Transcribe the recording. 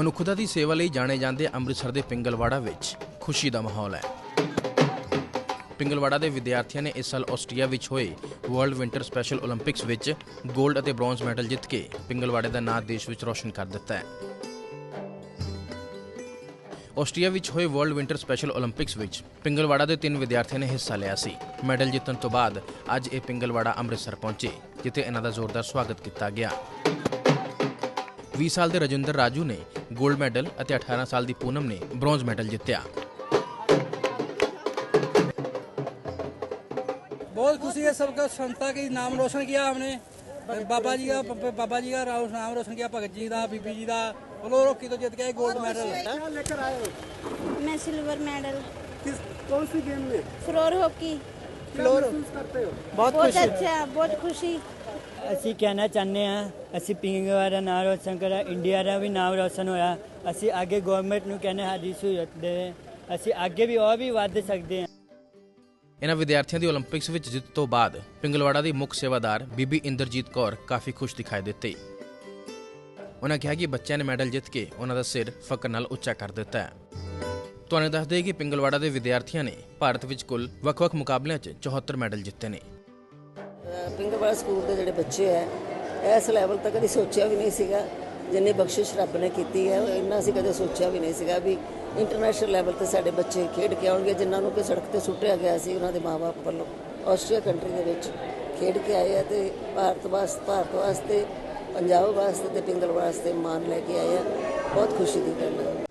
ਮਨੁੱਖਤਾ ਦੀ ਸੇਵਾ ਲਈ ਜਾਣੇ ਜਾਂਦੇ ਅੰਮ੍ਰਿਤਸਰ ਦੇ ਪਿੰਗਲਵਾੜਾ ਵਿੱਚ ਖੁਸ਼ੀ ਦਾ ਮਾਹੌਲ ਹੈ। ਪਿੰਗਲਵਾੜਾ ਦੇ ਵਿਦਿਆਰਥੀਆਂ ਨੇ ਇਸ ਸਾਲ ਆਸਟਰੀਆ ਵਿੱਚ ਹੋਏ ਵਰਲਡ ਵਿੰਟਰ ਸਪੈਸ਼ਲ 올림픽ਸ ਵਿੱਚ 골ਡ ਅਤੇ ਬ੍ਰੌਂਜ਼ ਮੈਡਲ ਜਿੱਤ ਕੇ ਪਿੰਗਲਵਾੜੇ ਦਾ ਨਾਂ ਦੇਸ਼ ਵਿੱਚ ਰੋਸ਼ਨ ਕਰ ਦਿੱਤਾ ਹੈ। ਆਸਟਰੀਆ ਵਿੱਚ ਹੋਏ ਵਰਲਡ ਵਿੰਟਰ ਸਪੈਸ਼ਲ 올림픽ਸ ਵਿੱਚ ਪਿੰਗਲਵਾੜਾ ਦੇ ਤਿੰਨ ਵਿਦਿਆਰਥੀਆਂ ਨੇ ਹਿੱਸਾ ਲਿਆ ਸੀ। ਮੈਡਲ ਜਿੱਤਣ ਤੋਂ ਬਾਅਦ ਅੱਜ ਇਹ ਪਿੰਗਲਵਾੜਾ ਅੰਮ੍ਰਿਤਸਰ ਪਹੁੰਚੇ, ਜਿੱਥੇ ਇਹਨਾਂ ਦਾ ਜ਼ੋਰਦਾਰ ਸਵਾਗਤ ਕੀਤਾ ਗਿਆ। 20 ਸਾਲ ਦੇ ਰਜਿੰਦਰ ਰਾਜੂ ਨੇ 골ਡ ਮੈਡਲ ਅਤੇ 18 ਸਾਲ ਦੀ ਪੂਨਮ ਨੇ ਬ੍ਰੌਂਜ਼ ਮੈਡਲ ਜਿੱਤਿਆ बहुत खुशी है सबका संस्था के नाम रोशन किया हमने बाबा जी का बाबा जी का नाम रोशन किया भगत जी का बीबी जी का और हॉकी तो जीत गए गोल्ड मेडल लेकर आए हो मैं सिल्वर मेडल किस कौन सी गेम में फ्लोर हॉकी फ्लोर करते हो बहुत बहुत अच्छा बहुत खुशी ਅਸੀਂ ਕਹਿਣਾ ਚਾਹੁੰਦੇ ਆ ਅਸੀਂ ਪਿੰਗਵਾ ਦਾ ਨਾਮ ਰੋਸ਼ਨ ਕਰਿਆ, ਇੰਡੀਆ ਦਾ ਵੀ ਨਾਮ ਰੋਸ਼ਨ ਹੋਇਆ। ਅਸੀਂ ਅੱਗੇ ਗਵਰਨਮੈਂਟ ਨੂੰ ਕਹਿੰਦੇ ਸਾਡੀ ਸਹੂਲਤ ਦੇ। ਅਸੀਂ ਅੱਗੇ ਵੀ ਹੋਰ ਵੀ ਵੱਧ ਸਕਦੇ ਹਾਂ। ਇਹਨਾਂ ਵਿਦਿਆਰਥੀਆਂ ਦੀ 올림픽ਸ ਵਿੱਚ ਜਿੱਤ ਤੋਂ ਬਾਅਦ ਪਿੰਗਲਵਾੜਾ ਦੀ ਮੁੱਖ ਸੇਵਾਦਾਰ ਬੀਬੀ ਇੰਦਰਜੀਤ ਕੌਰ ਕਾਫੀ ਖੁਸ਼ ਦਿਖਾਈ ਦਿੱਤੀ। ਉਹਨਾਂ ਕਿਹਾ ਕਿ ਬੱਚਿਆਂ ਨੇ ਮੈਡਲ ਜਿੱਤ ਕੇ ਉਹਨਾਂ ਦਾ ਸਿਰ ਫਕਰ ਨਾਲ ਉੱਚਾ ਕਰ ਦਿੱਤਾ ਤੁਹਾਨੂੰ ਦੱਸ ਦਈਏ ਕਿ ਪਿੰਗਲਵਾੜਾ ਦੇ ਵਿਦਿਆਰਥੀਆਂ ਨੇ ਭਾਰਤ ਵਿੱਚ ਕੁੱਲ ਵੱਖ-ਵੱਖ ਮੁਕਾਬਲਿਆਂ 'ਚ 74 ਮੈਡਲ ਜਿੱਤੇ ਨੇ। ਪਿੰਗਲਵਾੜਾ ਸਕੂਲ ਦੇ ਜਿਹੜੇ ਬੱਚੇ ਹੈ ਇਸ ਲੈਵਲ ਤੱਕ ਕਦੀ ਸੋਚਿਆ ਵੀ ਨਹੀਂ ਸੀਗਾ, ਜਿੰਨੀ ਬਖਸ਼ਿਸ਼ ਰੱਬ ਨੇ ਕੀਤੀ ਹੈ ਇੰਨਾ ਅਸੀਂ ਕਦੇ ਸੋਚਿਆ ਵੀ ਨਹੀਂ ਸੀਗਾ ਵੀ ਇੰਟਰਨੈਸ਼ਨਲ ਲੈਵਲ ਤੇ ਸਾਡੇ ਬੱਚੇ ਖੇਡ ਕੇ ਆਉਣਗੇ, ਜਿਨ੍ਹਾਂ ਨੂੰ ਕਿ ਸੜਕ ਤੇ ਸੁੱਟਿਆ ਗਿਆ ਸੀ, ਉਹਨਾਂ ਦੇ ਮਾਪੇ ਵੱਲੋਂ। ਆਸਟਰੀਆ ਕੰਟਰੀ ਦੇ ਵਿੱਚ ਖੇਡ ਕੇ ਆਏ ਆ ਤੇ ਭਾਰਤ ਵਾਸਤੇ ਭਾਰਤ ਵਾਸਤੇ, ਪੰਜਾਬ ਵਾਸਤੇ ਤੇ ਪਿੰਗਲ ਵਾਸਤੇ ਮਾਨ ਲੈ ਕੇ ਆਏ ਆ। ਬਹੁਤ ਖੁਸ਼ੀ ਦੀ ਗੱਲ ਹੈ